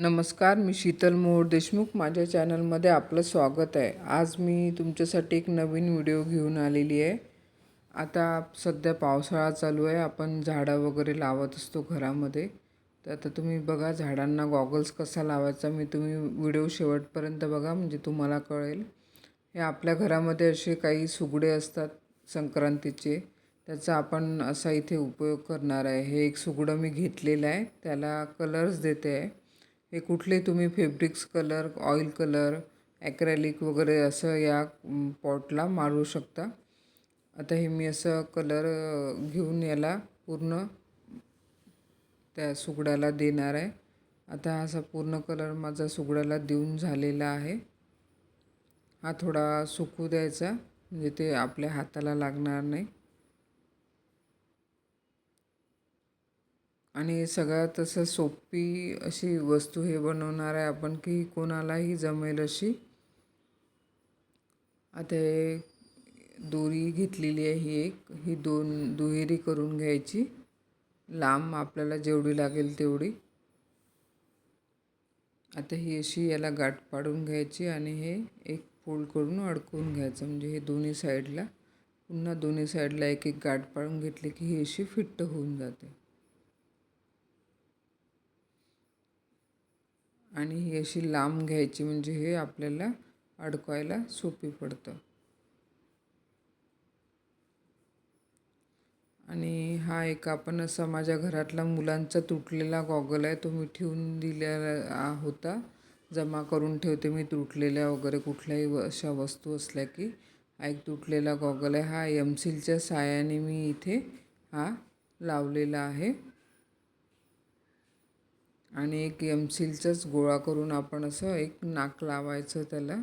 नमस्कार मी शीतल मोहोळ देशमुख. माझ्या चॅनलमध्ये आपलं स्वागत आहे. आज मी तुमच्यासाठी एक नवीन व्हिडिओ घेऊन आलेली आहे. आता सध्या पावसाळा चालू आहे. आपण झाडं वगैरे लावत असतो घरामध्ये. तर आता तुम्ही बघा झाडांना गॉगल्स कसा लावायचा मी तुम्ही व्हिडिओ शेवटपर्यंत बघा म्हणजे तुम्हाला कळेल. हे आपल्या घरामध्ये असे काही सुगडे असतात संक्रांतीचे. त्याचा आपण असा इथे उपयोग करणार आहे. हे एक सुगडं मी घेतलेलं आहे. त्याला कलर्स देते आहे. हे कुठले तुम्ही fabrics colour oil colour acrylic वगैरे असं या पॉटला मारू शकता. आता हे मी असं कलर घेऊन याला पूर्ण त्या सुगड्याला देणार आहे. आता हा असा पूर्ण कलर माझा सुगड्याला देऊन झालेला आहे. हा थोडा सुकू द्यायचा म्हणजे ते आपल्या हाताला लागणार नाही. आणि सगळ्यात असं सोपी अशी वस्तू हे बनवणार आहे आपण की कोणालाही जमेल अशी. आता हे दोरी घेतलेली आहे ही एक. ही दोन दुहेरी करून घ्यायची. लांब आपल्याला जेवढी लागेल तेवढी. आता ही अशी याला गाठ पाडून घ्यायची आणि हे एक फोल्ड करून अडकवून घ्यायचं. म्हणजे हे दोन्ही साईडला पुन्हा दोन्ही साईडला एक एक गाठ पाडून घेतली की ही अशी फिट्ट होऊन जाते. आणि ही अशी लांब घ्यायची म्हणजे हे आपल्याला अडकवायला सोपी पडतं. आणि हा एक आपण असा माझ्या घरातला मुलांचा तुटलेला गॉगल आहे तो मी ठेवून दिलेला होता. जमा करून ठेवते मी तुटलेल्या वगैरे कुठल्याही अशा वस्तू असल्या की. हा एक तुटलेला गॉगल आहे. हा एम सीलच्या सायाने मी इथे हा लावलेला आहे. आणि एक एमसीलचाच गोळा करून आपण असं एक नाक लावायचं त्याला.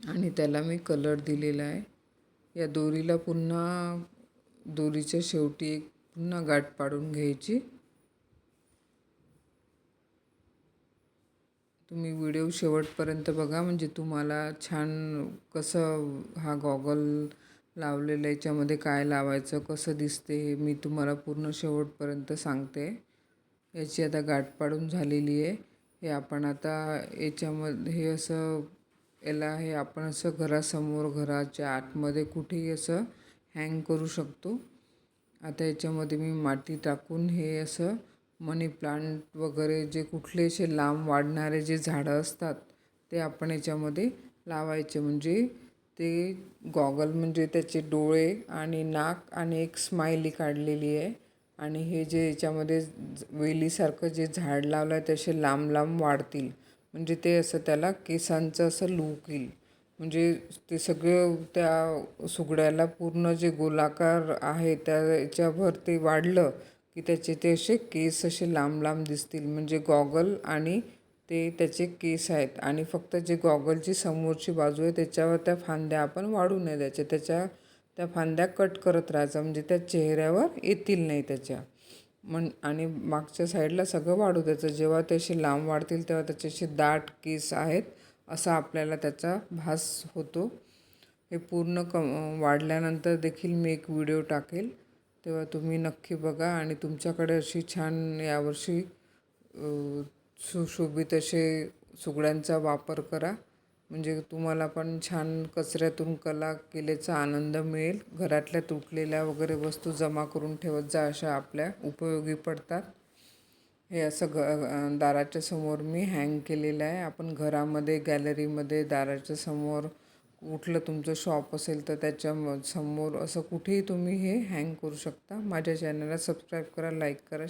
आणि त्याला मी कलर दिलेला आहे. या दोरीला पुन्हा दोरीच्या शेवटी एक पुन्हा गाठ पाडून घ्यायची. तुम्ही व्हिडिओ शेवटपर्यंत बघा म्हणजे तुम्हाला छान कसं हा गॉगल लावलेलं याच्यामध्ये काय लावायचं कसं दिसते हे मी तुम्हाला पूर्ण शेवटपर्यंत सांगते. याची आता गाठ पाडून झालेली आहे. हे आपण आता याच्यामध्ये हे असं याला हे आपण असं घरासमोर घराच्या आतमध्ये कुठेही असं हँग करू शकतो. आता याच्यामध्ये मी माती टाकून हे असं मनी प्लांट वगैरे जे कुठले असे लांब वाढणारे जे झाडं असतात ते आपण याच्यामध्ये लावायचे. म्हणजे ते गॉगल म्हणजे त्याचे डोळे आणि नाक आणि एक स्माइली काढलेली आहे. आणि हे जे याच्यामध्ये वेलीसारखं जे झाड लावलं आहे तसे लांब लांब वाढतील. म्हणजे ते असं त्याला केसांचं असं लूक येईल. म्हणजे ते सगळं त्या सुगड्याला पूर्ण जे गोलाकार आहे त्या याच्यावर ते वाढलं की त्याचे ते असे केस असे लांब लांब दिसतील. म्हणजे गॉगल आणि ते त्याचे केस आहेत. आणि फक्त जे गॉगलची समोरची बाजू आहे त्याच्यावर त्या फांद्या आपण वाढू नये. द्यायच्या त्याच्या त्या फांद्या कट करत राहायचं. म्हणजे त्या चेहऱ्यावर येतील नाही त्याच्या. म्हण आणि मागच्या साईडला सगळं वाढू द्यायचं. जेव्हा ते असे लांब वाढतील तेव्हा त्याचे असे दाट केस आहेत असा आपल्याला त्याचा भास होतो. हे पूर्ण क वाढल्यानंतर देखील मी एक व्हिडिओ टाकेल. तेव्हा तुम्ही नक्की बघा आणि तुमच्याकडे अशी छान यावर्षी सुशोभित असे सुगड्यांचा वापर करा. म्हणजे तुम्हाला पण छान कचऱ्यातून कला केल्याचा आनंद मिळेल. घरातल्या तुटलेल्या वगैरे वस्तू जमा करून ठेवत जा अशा आपल्या उपयोगी पडतात. हे असं ग दाराच्या समोर मी हँग केलेलं आहे. आपण घरामध्ये गॅलरीमध्ये दाराच्या समोर कुठलं तुमचं शॉप असेल तर त्याच्यासमोर असं कुठेही तुम्ही हे हँग करू शकता. माझ्या चॅनलला सबस्क्राईब करा लाईक करा